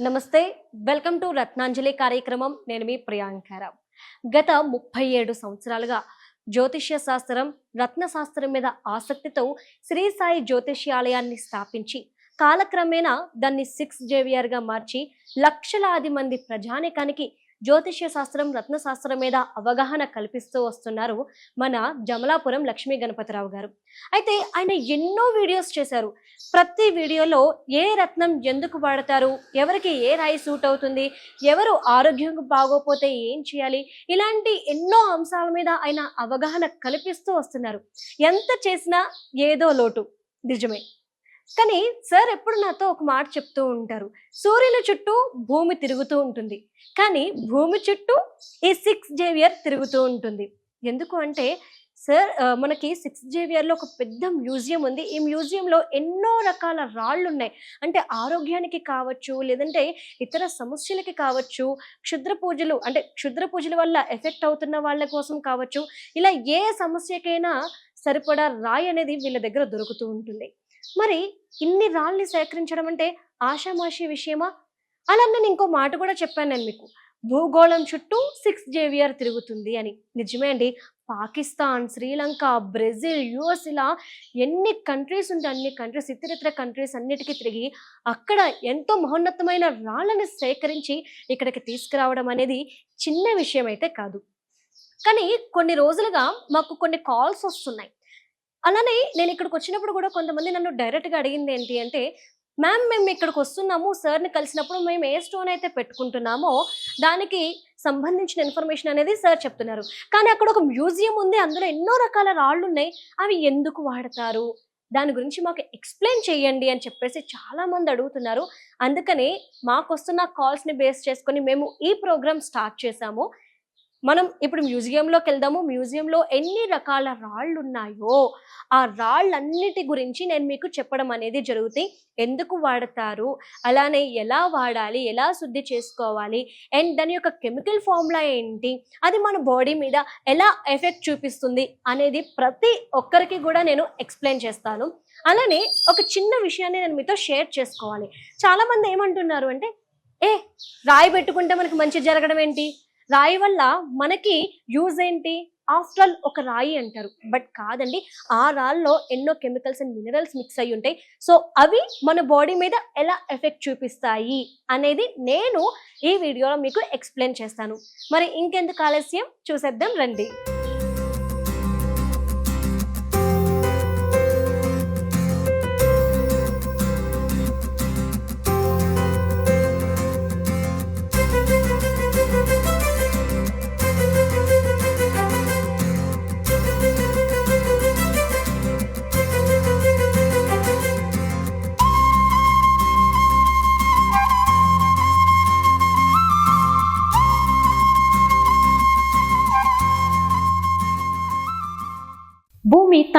నమస్తే welcome to Ratnanjali కార్యక్రమం. నేను మీ ప్రియాంకారావు గత ముప్పై ఏడు సంవత్సరాలుగా జ్యోతిష్య శాస్త్రం రత్న శాస్త్రం మీద ఆసక్తితో శ్రీ సాయి జ్యోతిష్యాలయాన్ని స్థాపించి కాలక్రమేణా దాన్ని సిక్స్ జేవియర్గా మార్చి లక్షలాది మంది ప్రజానికానికి జ్యోతిష్య శాస్త్రం రత్న శాస్త్రం మీద అవగాహన కల్పిస్తూ వస్తున్నారు మన జమలాపురం లక్ష్మీ గణపతిరావు గారు. అయితే ఆయన ఎన్నో వీడియోస్ చేశారు. ప్రతి వీడియోలో ఏ రత్నం ఎందుకు వాడతారు? ఎవరికి ఏ రాయి సూట్ అవుతుంది? ఎవరు ఆరోగ్యం బాగోపోతే ఏం చేయాలి? ఇలాంటి ఎన్నో అంశాల మీద ఆయన అవగాహన కల్పిస్తూ వస్తున్నారు. ఎంత చేసినా ఏదో లోటు. నిజమే. కానీ సార్ ఎప్పుడు నాతో ఒక మాట చెప్తూ ఉంటారు. సూర్యుని చుట్టూ భూమి తిరుగుతూ ఉంటుంది. కానీ భూమి చుట్టూ ఈ సిక్స్ జేవియర్ తిరుగుతూ ఉంటుంది. ఎందుకు అంటే సార్ మనకి సిక్స్ జేవియర్లో ఒక పెద్ద మ్యూజియం ఉంది. ఈ మ్యూజియంలో ఎన్నో రకాల రాళ్ళు ఉన్నాయి. అంటే ఆరోగ్యానికి కావచ్చు లేదంటే ఇతర సమస్యలకి కావచ్చు క్షుద్ర పూజలు అంటే క్షుద్ర పూజల వల్ల ఎఫెక్ట్ అవుతున్న వాళ్ళ కోసం కావచ్చు ఇలా ఏ సమస్యకైనా సరిపడా రాయి అనేది వీళ్ళ దగ్గర దొరుకుతూ ఉంటుంది. మరి ఇన్ని రాళ్ళని సేకరించడం అంటే ఆషామాషి విషయమా? అలా నేను ఇంకో మాట కూడా చెప్పాను నేను మీకు. భూగోళం చుట్టూ సిక్స్ జేవియర్ తిరుగుతుంది అని. నిజమే అండి. పాకిస్తాన్ శ్రీలంక బ్రెజిల్ యుఎస్ ఇలా ఎన్ని కంట్రీస్ ఉంటే అన్ని కంట్రీస్ ఇతరితర కంట్రీస్ అన్నిటికీ తిరిగి అక్కడ ఎంతో మహోన్నతమైన రాళ్ళని సేకరించి ఇక్కడికి తీసుకురావడం అనేది చిన్న విషయం అయితే కాదు. కానీ కొన్ని రోజులుగా మాకు కొన్ని కాల్స్ వస్తున్నాయి. అలానే నేను ఇక్కడికి వచ్చినప్పుడు కూడా కొంతమంది నన్ను డైరెక్ట్గా అడిగింది ఏంటి అంటే మ్యామ్ మేము ఇక్కడికి వస్తున్నాము. సార్ని కలిసినప్పుడు మేము ఏ స్టోన్ అయితే పెట్టుకుంటున్నామో దానికి సంబంధించిన ఇన్ఫర్మేషన్ అనేది సార్ చెప్తున్నారు. కానీ అక్కడ ఒక మ్యూజియం ఉంది. అందులో ఎన్నో రకాల రాళ్ళు ఉన్నాయి అవి ఎందుకు వాడతారు? దాని గురించి మాకు ఎక్స్ప్లెయిన్ చేయండి అని చెప్పేసి చాలా మంది అడుగుతున్నారు. అందుకని మాకు వస్తున్న కాల్స్ని బేస్ చేసుకొని మేము ఈ ప్రోగ్రామ్ స్టార్ట్ చేశాము మనం ఇప్పుడు మ్యూజియంలోకి వెళ్దాము. మ్యూజియంలో ఎన్ని రకాల రాళ్ళు ఉన్నాయో ఆ రాళ్ళన్నిటి గురించి నేను మీకు చెప్పడం అనేది జరుగుతాయి. ఎందుకు వాడతారు? అలానే ఎలా వాడాలి? ఎలా శుద్ధి చేసుకోవాలి? అండ్ దాని యొక్క కెమికల్ ఫార్ములా ఏంటి? అది మన బాడీ మీద ఎలా ఎఫెక్ట్ చూపిస్తుంది అనేది ప్రతి ఒక్కరికి కూడా నేను ఎక్స్ప్లెయిన్ చేస్తాను. అలానే ఒక చిన్న విషయాన్ని నేను మీతో షేర్ చేసుకోవాలి. చాలామంది ఏమంటున్నారు అంటే ఏ రాయి పెట్టుకుంటే మనకి మంచి జరగడం ఏంటి? రాయి వల్ల మనకి యూజ్ ఏంటి? ఆఫ్టర్ ఆల్ ఒక రాయి అంటారు. బట్ కాదండి ఆ రాళ్ళలో ఎన్నో కెమికల్స్ అండ్ మినరల్స్ మిక్స్ అయి ఉంటాయి. సో అవి మన బాడీ మీద ఎలా ఎఫెక్ట్ చూపిస్తాయి అనేది నేను ఈ వీడియోలో మీకు ఎక్స్ప్లెయిన్ చేస్తాను. మరి ఇంకెందుకు ఆలస్యం? చూసేద్దాం రండి.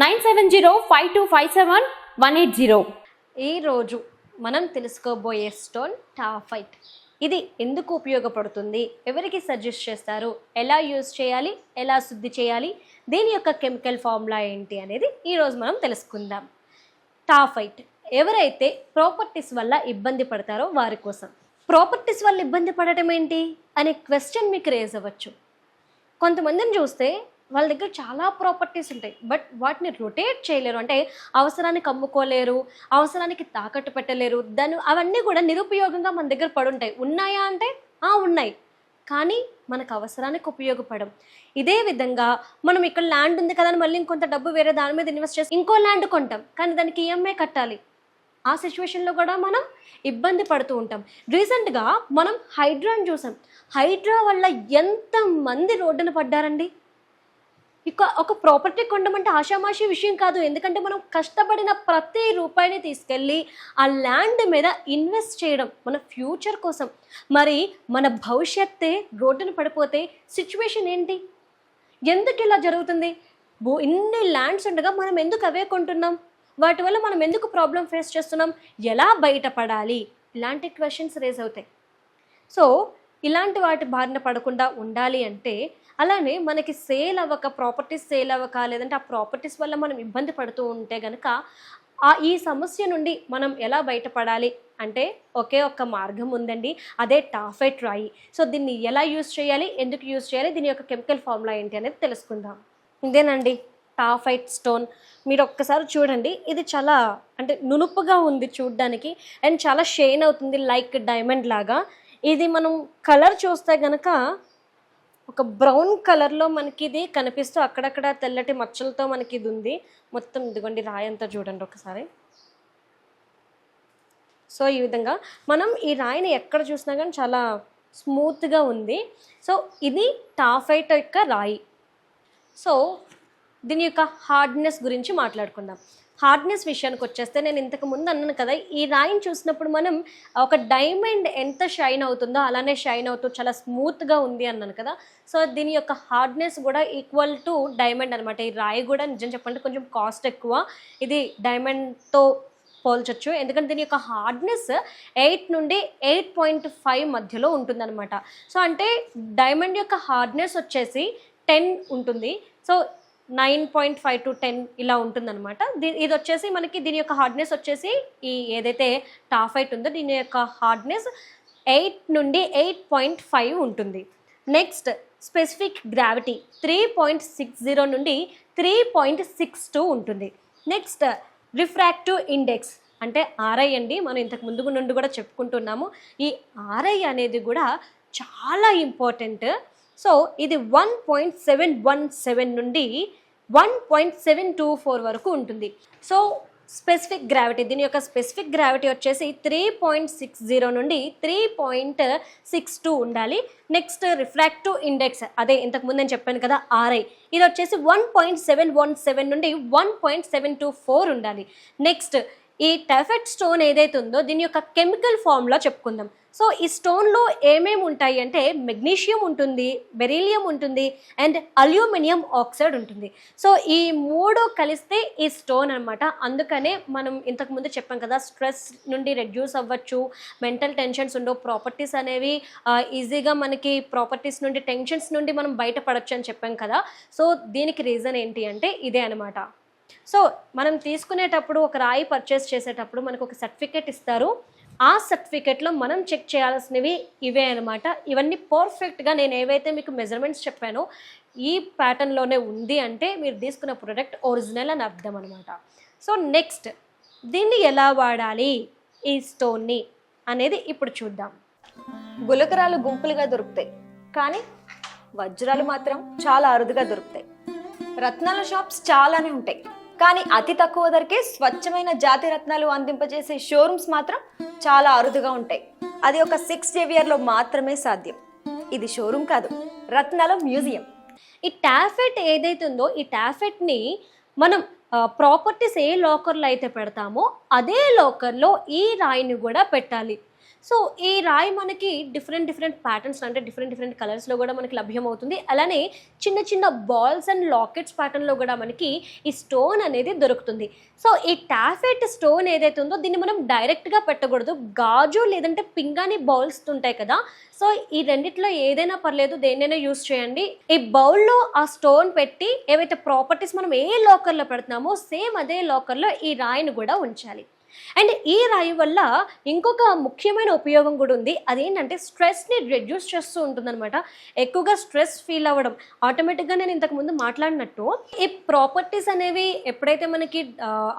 nine seven zero five two five seven one eight zero. ఈరోజు మనం తెలుసుకోబోయే స్టోన్ టాఫైట్. ఇది ఎందుకు ఉపయోగపడుతుంది? ఎవరికి సజెస్ట్ చేస్తారు? ఎలా యూజ్ చేయాలి? ఎలా శుద్ధి చేయాలి? దీని యొక్క కెమికల్ ఫార్ములా ఏంటి అనేది ఈరోజు మనం తెలుసుకుందాం. టాఫైట్. ఎవరైతే ప్రాపర్టీస్ వల్ల ఇబ్బంది పడతారో వారి కోసం. ప్రాపర్టీస్ వల్ల ఇబ్బంది పడటం ఏంటి? అనే క్వశ్చన్ మీకు రేజ్ అవ్వచ్చు. కొంతమందిని చూస్తే వాళ్ళ దగ్గర చాలా ప్రాపర్టీస్ ఉంటాయి. బట్ వాటిని రొటేట్ చేయలేరు. అంటే అవసరానికి అమ్ముకోలేరు అవసరానికి తాకట్టు పెట్టలేరు. దాని అవన్నీ కూడా నిరుపయోగంగా మన దగ్గర పడుంటాయి. ఉన్నాయా అంటే ఆ ఉన్నాయి. కానీ మనకు అవసరానికి ఉపయోగపడం ఇదే విధంగా మనం ఇక్కడ ల్యాండ్ ఉంది కదా అని మళ్ళీ ఇంకొంత డబ్బు వేరే దాని మీద ఇన్వెస్ట్ చేసి ఇంకో ల్యాండ్ కొంటాం. కానీ దానికి ఈఎంఐ కట్టాలి. ఆ సిచ్యువేషన్లో కూడా మనం ఇబ్బంది పడుతూ ఉంటాం. రీసెంట్గా మనం హైడ్రాని చూసాం. హైడ్రా వల్ల ఎంతమంది రోడ్డున పడ్డారండి? ఇక ఒక ప్రాపర్టీ కొనడం ఆషామాషి విషయం కాదు. ఎందుకంటే మనం కష్టపడిన ప్రతి రూపాయిని తీసుకెళ్ళి ఆ ల్యాండ్ మీద ఇన్వెస్ట్ చేయడం మన ఫ్యూచర్ కోసం. మరి మన భవిష్యత్తే రోడ్డున పడిపోతే సిచ్యువేషన్ ఏంటి? ఎందుకు ఇలా జరుగుతుంది? ఇన్ని ల్యాండ్స్ ఉండగా మనం ఎందుకు అవే కొంటున్నాం? వాటి వల్ల మనం ఎందుకు ప్రాబ్లం ఫేస్ చేస్తున్నాం? ఎలా బయటపడాలి? ఇలాంటి క్వశ్చన్స్ రేజ్ అవుతాయి. సో ఇలాంటి వాటి బారిన పడకుండా ఉండాలి అంటే అలానే మనకి సేల్ అవ్వక ప్రాపర్టీస్ సేల్ అవ్వక లేదంటే ఆ ప్రాపర్టీస్ వల్ల మనం ఇబ్బంది పడుతూ ఉంటే గనక ఆ ఈ సమస్య నుండి మనం ఎలా బయటపడాలి? అంటే ఒకే ఒక్క మార్గం ఉందండి. అదే టాఫైట్ రాయి సో దీన్ని ఎలా యూజ్ చేయాలి? ఎందుకు యూజ్ చేయాలి? దీని యొక్క కెమికల్ ఫార్ములా ఏంటి అనేది తెలుసుకుందాం. ఇదేనండి టాఫైట్ స్టోన్. మీరు ఒక్కసారి చూడండి. ఇది చాలా అంటే నునుపుగా ఉంది చూడడానికి. అండ్ చాలా షైన్ అవుతుంది లైక్ డైమండ్ లాగా. ఇది మనం కలర్ చూస్తే గనక ఒక బ్రౌన్ కలర్లో మనకి ఇది కనిపిస్తూ అక్కడక్కడ తెల్లటి మచ్చలతో మనకి ఇది ఉంది మొత్తం ఇదిగోండి రాయి అంతా చూడండి ఒకసారి. సో ఈ విధంగా మనం ఈ రాయిని ఎక్కడ చూసినా కానీ చాలా స్మూత్గా ఉంది. సో ఇది టాఫైట్ యొక్క రాయి. సో దీని యొక్క హార్డ్నెస్ గురించి మాట్లాడుకుందాం. హార్డ్నెస్ విషయానికి వచ్చేస్తే నేను ఇంతకు ముందు అన్నాను కదా ఈ రాయిని చూసినప్పుడు మనం ఒక డైమండ్ ఎంత షైన్ అవుతుందో అలానే షైన్ అవుతూ చాలా స్మూత్గా ఉంది అన్నాను కదా. సో దీని యొక్క హార్డ్నెస్ కూడా ఈక్వల్ టు డైమండ్ అనమాట ఈ రాయి కూడా నిజం చెప్పండి కొంచెం కాస్ట్ ఎక్కువ. ఇది డైమండ్తో పోల్చొచ్చు. ఎందుకంటే దీని యొక్క హార్డ్నెస్ ఎయిట్ నుండి ఎయిట్ పాయింట్ ఫైవ్ మధ్యలో ఉంటుందన్నమాట. సో అంటే డైమండ్ యొక్క హార్డ్నెస్ వచ్చేసి టెన్ ఉంటుంది. So nine point five to ten ఇలా ఉంటుందన్నమాట. దీ ఇది వచ్చేసి మనకి దీని యొక్క హార్డ్నెస్ వచ్చేసి ఈ ఏదైతే టాఫైట్ ఉందో దీని యొక్క హార్డ్నెస్ ఎయిట్ నుండి ఎయిట్ పాయింట్ ఫైవ్ ఉంటుంది. Next specific gravity three point six zero నుండి త్రీ పాయింట్ సిక్స్ టూ ఉంటుంది. నెక్స్ట్ రిఫ్రాక్టివ్ ఇండెక్స్ అంటే ఆర్ఐ అండి. మనం ఇంతకు ముందు నుండి కూడా చెప్పుకుంటున్నాము. ఈ ఆర్ఐ అనేది కూడా చాలా ఇంపార్టెంట్. సో ఇది one point seven one seven నుండి one point seven two four వరకు ఉంటుంది. సో స్పెసిఫిక్ గ్రావిటీ దీని యొక్క స్పెసిఫిక్ గ్రావిటీ వచ్చేసి త్రీ పాయింట్ సిక్స్ జీరో నుండి త్రీ పాయింట్ సిక్స్ టూ ఉండాలి. నెక్స్ట్ రిఫ్రాక్టివ్ ఇండెక్స్ అదే ఇంతకు ముందు నేను చెప్పాను కదా ఆర్ఐ ఇది వచ్చేసి one point seven one seven నుండి one point seven two four ఉండాలి. నెక్స్ట్ ఈ టెఫెట్ స్టోన్ ఏదైతే ఉందో దీని యొక్క కెమికల్ ఫామ్లో చెప్పుకుందాం. సో ఈ స్టోన్లో ఏమేమి ఉంటాయి అంటే మెగ్నీషియం ఉంటుంది బెరీలియం ఉంటుంది అండ్ అల్యూమినియం ఆక్సైడ్ ఉంటుంది. సో ఈ మూడు కలిస్తే ఈ స్టోన్ అనమాట అందుకనే మనం ఇంతకు ముందు చెప్పాం కదా స్ట్రెస్ నుండి రెడ్యూస్ అవ్వచ్చు మెంటల్ టెన్షన్స్ ఉండవు ప్రాపర్టీస్ అనేవి ఈజీగా మనకి ప్రాపర్టీస్ నుండి టెన్షన్స్ నుండి మనం బయటపడొచ్చు అని చెప్పాం కదా. సో దీనికి రీజన్ ఏంటి అంటే ఇదే అనమాట సో మనం తీసుకునేటప్పుడు ఒక రాయి పర్చేస్ చేసేటప్పుడు మనకు ఒక సర్టిఫికేట్ ఇస్తారు. ఆ సర్టిఫికేట్లో మనం చెక్ చేయాల్సినవి ఇవే అనమాట ఇవన్నీ పర్ఫెక్ట్గా నేను ఏవైతే మీకు మెజర్మెంట్స్ చెప్పానో ఈ ప్యాటర్న్లోనే ఉంది అంటే మీరు తీసుకున్న ప్రోడక్ట్ ఒరిజినల్ అని అర్థం అనమాట సో నెక్స్ట్ దీన్ని ఎలా వాడాలి? ఈ స్టోన్ని అనేది ఇప్పుడు చూద్దాం. గులకరాలు గుంపులుగా దొరుకుతాయి కానీ వజ్రాలు మాత్రం చాలా అరుదుగా దొరుకుతాయి. రత్నాల షాప్స్ చాలానే ఉంటాయి. కానీ అతి తక్కువ ధరకే స్వచ్ఛమైన జాతి రత్నాలు అందింపజేసే షోరూమ్స్ మాత్రం చాలా అరుదుగా ఉంటాయి. అది ఒక సిక్స్ జేవియర్లో మాత్రమే సాధ్యం. ఇది షోరూమ్ కాదు రత్నాల మ్యూజియం. ఈ టాఫెట్ ఏదైతే ఉందో ఈ టాఫెట్ని మనం ప్రాపర్టీస్ ఏ లాకర్లో అయితే పెడతామో అదే లాకర్లో ఈ రాయిని కూడా పెట్టాలి. సో ఈ రాయి మనకి డిఫరెంట్ డిఫరెంట్ ప్యాటర్న్స్ అంటే డిఫరెంట్ డిఫరెంట్ కలర్స్లో కూడా మనకి లభ్యమవుతుంది. అలానే చిన్న చిన్న బాల్స్ అండ్ లాకెట్స్ ప్యాటర్న్లో కూడా మనకి ఈ స్టోన్ అనేది దొరుకుతుంది. సో ఈ టాఫెట్ స్టోన్ ఏదైతే ఉందో దీన్ని మనం డైరెక్ట్గా పెట్టకూడదు. గాజు లేదంటే పింగాని బౌల్స్ ఉంటాయి కదా. సో ఈ రెండిట్లో ఏదైనా పర్లేదు దేన్నైనా యూస్ చేయండి. ఈ బౌల్లో ఆ స్టోన్ పెట్టి ఏవైతే ప్రాపర్టీస్ మనం ఏ లాకర్లో పెడుతున్నామో సేమ్ అదే లాకర్లో ఈ రాయిని కూడా ఉంచాలి. అండ్ ఈ రాయి వల్ల ఇంకొక ముఖ్యమైన ఉపయోగం కూడా ఉంది. అదేంటంటే స్ట్రెస్ని రెడ్యూస్ చేస్తూ ఉంటుందన్నమాట. ఎక్కువగా స్ట్రెస్ ఫీల్ అవ్వడం. ఆటోమేటిక్గా నేను ఇంతకుముందు మాట్లాడినట్టు ఈ ప్రాపర్టీస్ అనేవి ఎప్పుడైతే మనకి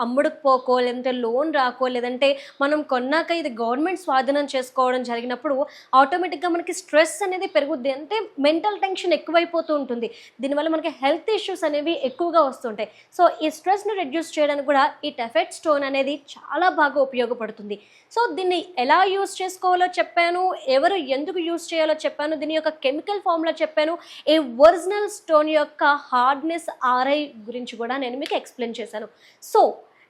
అమ్ముడుకుపోకో లేదంటే లోన్ రాకో లేదంటే మనం కొన్నాక ఇది గవర్నమెంట్ స్వాధీనం చేసుకోవడం జరిగినప్పుడు ఆటోమేటిక్గా మనకి స్ట్రెస్ అనేది పెరుగుద్ది. అంటే మెంటల్ టెన్షన్ ఎక్కువైపోతూ ఉంటుంది. దీనివల్ల మనకి హెల్త్ ఇష్యూస్ అనేవి ఎక్కువగా వస్తుంటాయి సో ఈ స్ట్రెస్ని రెడ్యూస్ చేయడానికి కూడా ఈ టెఫెట్ స్టోన్ అనేది చాలా చాలా బాగా ఉపయోగపడుతుంది. సో దీన్ని ఎలా యూస్ చేసుకోవాలో చెప్పాను ఎవరు ఎందుకు యూస్ చేయాలో చెప్పాను దీని యొక్క కెమికల్ ఫామ్లో చెప్పాను ఏ ఒరిజినల్ స్టోన్ యొక్క హార్డ్నెస్ ఆర్ఐ గురించి కూడా నేను మీకు ఎక్స్ప్లెయిన్ చేశాను. సో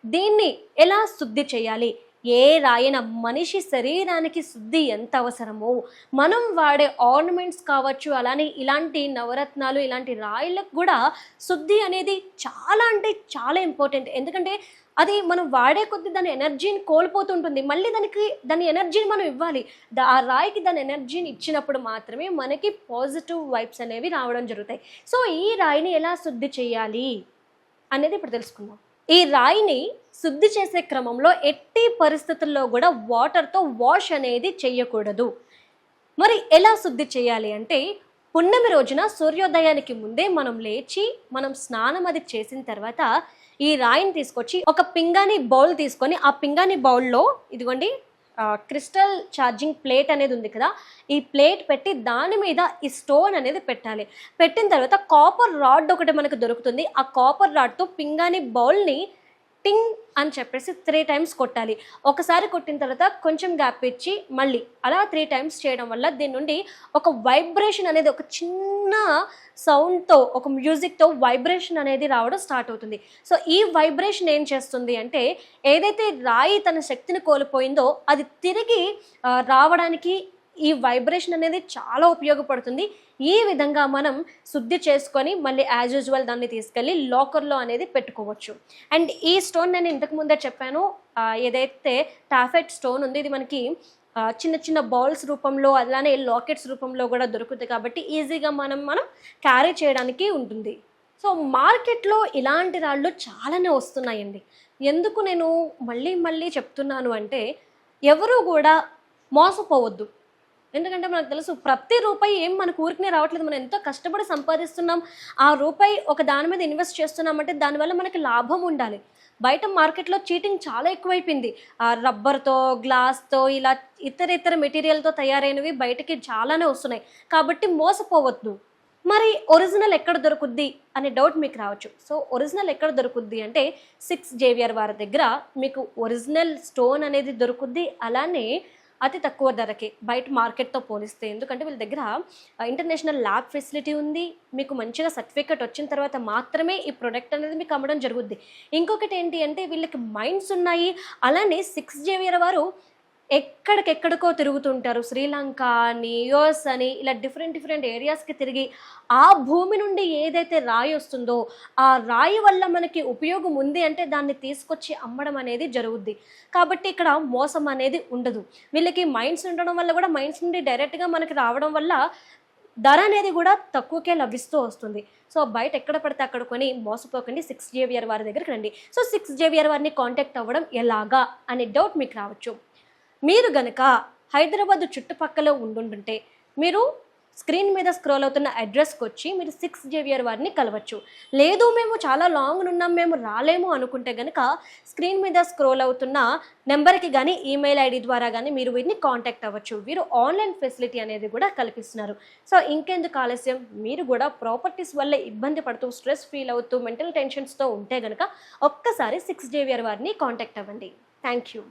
దీన్ని ఎలా శుద్ధి చేయాలి? ఏ రాయిన మనిషి శరీరానికి శుద్ధి ఎంత అవసరమో మనం వాడే ఆర్నమెంట్స్ కావచ్చు అలానే ఇలాంటి నవరత్నాలు ఇలాంటి రాయిలకు కూడా శుద్ధి అనేది చాలా అంటే చాలా ఇంపార్టెంట్. ఎందుకంటే అది మనం వాడే కొద్ది దాని ఎనర్జీని కోల్పోతుంటుంది. మళ్ళీ దానికి దాని ఎనర్జీని మనం ఇవ్వాలి. దా- ఆ రాయికి దాని ఎనర్జీని ఇచ్చినప్పుడు మాత్రమే మనకి పాజిటివ్ వైబ్స్ అనేవి రావడం జరుగుతాయి. సో ఈ రాయిని ఎలా శుద్ధి చేయాలి అనేది ఇప్పుడు తెలుసుకుందాం. ఈ రాయిని శుద్ధి చేసే క్రమంలో ఎట్టి పరిస్థితుల్లో కూడా వాటర్తో వాష్ అనేది చేయకూడదు. మరి ఎలా శుద్ధి చేయాలి అంటే పున్నమి రోజున సూర్యోదయానికి ముందే మనం లేచి మనం స్నానం అది చేసిన తర్వాత ఈ రాయిని తీసుకొచ్చి ఒక పింగాణి బౌల్ తీసుకొని ఆ పింగాణి బౌల్లో ఇదిగోండి క్రిస్టల్ ఛార్జింగ్ ప్లేట్ అనేది ఉంది కదా ఈ ప్లేట్ పెట్టి దాని మీద ఈ స్టోన్ అనేది పెట్టాలి. పెట్టిన తర్వాత కాపర్ రాడ్ ఒకటి మనకు దొరుకుతుంది. ఆ కాపర్ రాడ్తో పింగాణి బౌల్ని టింగ్ అని చెప్పేసి త్రీ టైమ్స్ కొట్టాలి. ఒకసారి కొట్టిన తర్వాత కొంచెం గ్యాప్ ఇచ్చి మళ్ళీ అలా త్రీ టైమ్స్ చేయడం వల్ల దీని నుండి ఒక వైబ్రేషన్ అనేది ఒక చిన్న సౌండ్తో ఒక మ్యూజిక్తో వైబ్రేషన్ అనేది రావడం స్టార్ట్ అవుతుంది. సో ఈ వైబ్రేషన్ ఏం చేస్తుంది అంటే ఏదైతే రాయి తన శక్తిని కోల్పోయిందో అది తిరిగి రావడానికి ఈ వైబ్రేషన్ అనేది చాలా ఉపయోగపడుతుంది. ఈ విధంగా మనం శుద్ధి చేసుకొని మళ్ళీ యాజ్ యూజువల్ దాన్ని తీసుకెళ్ళి లాకర్లో అనేది పెట్టుకోవచ్చు. అండ్ ఈ స్టోన్ నేను ఇంతకు ముందే చెప్పాను ఏదైతే టాఫెట్ స్టోన్ ఉంది ఇది మనకి చిన్న చిన్న బౌల్స్ రూపంలో అలానే లాకెట్స్ రూపంలో కూడా దొరుకుతుంది కాబట్టి ఈజీగా మనం మనం క్యారీ చేయడానికి ఉంటుంది. సో మార్కెట్లో ఇలాంటి రాళ్ళు చాలానే వస్తున్నాయండి. ఎందుకు నేను మళ్ళీ మళ్ళీ చెప్తున్నాను అంటే ఎవరు కూడా మోసపోవద్దు. ఎందుకంటే మనకు తెలుసు ప్రతి రూపాయి ఏం మనకు ఊరికనే రావట్లేదు. మనం ఎంతో కష్టపడి సంపాదిస్తున్నాం. ఆ రూపాయి ఒక దాని మీద ఇన్వెస్ట్ చేస్తున్నామంటే దానివల్ల మనకి లాభం ఉండాలి. బయట మార్కెట్లో చీటింగ్ చాలా ఎక్కువైపోయింది. ఆ రబ్బర్తో గ్లాస్తో ఇలా ఇతర ఇతర మెటీరియల్తో తయారైనవి బయటకి చాలానే వస్తున్నాయి. కాబట్టి మోసపోవద్దు. మరి ఒరిజినల్ ఎక్కడ దొరుకుద్ది అనే డౌట్ మీకు రావచ్చు. సో ఒరిజినల్ ఎక్కడ దొరుకుద్ది అంటే సిక్స్ జేవియర్ వారి దగ్గర మీకు ఒరిజినల్ స్టోన్ అనేది దొరుకుద్ది. అలానే అతి తక్కువ ధరకే బయట మార్కెట్తో పోలిస్తే. ఎందుకంటే వీళ్ళ దగ్గర ఇంటర్నేషనల్ ల్యాబ్ ఫెసిలిటీ ఉంది. మీకు మంచిగా సర్టిఫికేట్ వచ్చిన తర్వాత మాత్రమే ఈ ప్రొడక్ట్ అనేది మీకు అమ్మడం జరుగుద్ది. ఇంకొకటి ఏంటి అంటే వీళ్ళకి మైండ్స్ ఉన్నాయి. అలానే సిక్స్ జేవియర్ వారు ఎక్కడికెక్కడికో తిరుగుతుంటారు. శ్రీలంక అని యుఎస్ అని ఇలా డిఫరెంట్ డిఫరెంట్ ఏరియాస్కి తిరిగి ఆ భూమి నుండి ఏదైతే రాయి వస్తుందో ఆ రాయి వల్ల మనకి ఉపయోగం ఉంది అంటే దాన్ని తీసుకొచ్చి అమ్మడం అనేది జరుగుద్ది. కాబట్టి ఇక్కడ మోసం అనేది ఉండదు. వీళ్ళకి మైండ్స్ ఉండడం వల్ల కూడా మైండ్స్ నుండి డైరెక్ట్గా మనకి రావడం వల్ల ధర అనేది కూడా తక్కువకే లభిస్తూ వస్తుంది. సో బయట ఎక్కడ పడితే అక్కడ కొని మోసపోకండి. సిక్స్ జేవియర్ వారి దగ్గరికి రండి. సో సిక్స్ జేవియర్ వారిని కాంటాక్ట్ అవ్వడం ఎలాగా అనే డౌట్ మీకు రావచ్చు. మీరు గనక హైదరాబాద్ చుట్టుపక్కల ఉండుంటుంటే మీరు స్క్రీన్ మీద స్క్రోల్ అవుతున్న అడ్రస్కి వచ్చి మీరు సిక్స్ జేవియర్ వారిని కలవచ్చు. లేదు మేము చాలా లాంగ్ ఉన్నాం మేము రాలేము అనుకుంటే గనక స్క్రీన్ మీద స్క్రోల్ అవుతున్న నెంబర్కి కానీ ఈమెయిల్ ఐడి ద్వారా కానీ మీరు వీరిని కాంటాక్ట్ అవ్వచ్చు. వీరు ఆన్లైన్ ఫెసిలిటీ అనేది కూడా కల్పిస్తున్నారు. సో ఇంకెందుకు ఆలస్యం? మీరు కూడా ప్రాపర్టీస్ వల్ల ఇబ్బంది పడుతూ స్ట్రెస్ ఫీల్ అవుతూ మెంటల్ టెన్షన్స్తో ఉంటే గనక ఒక్కసారి సిక్స్ జేవియర్ వారిని కాంటాక్ట్ అవ్వండి. Thank you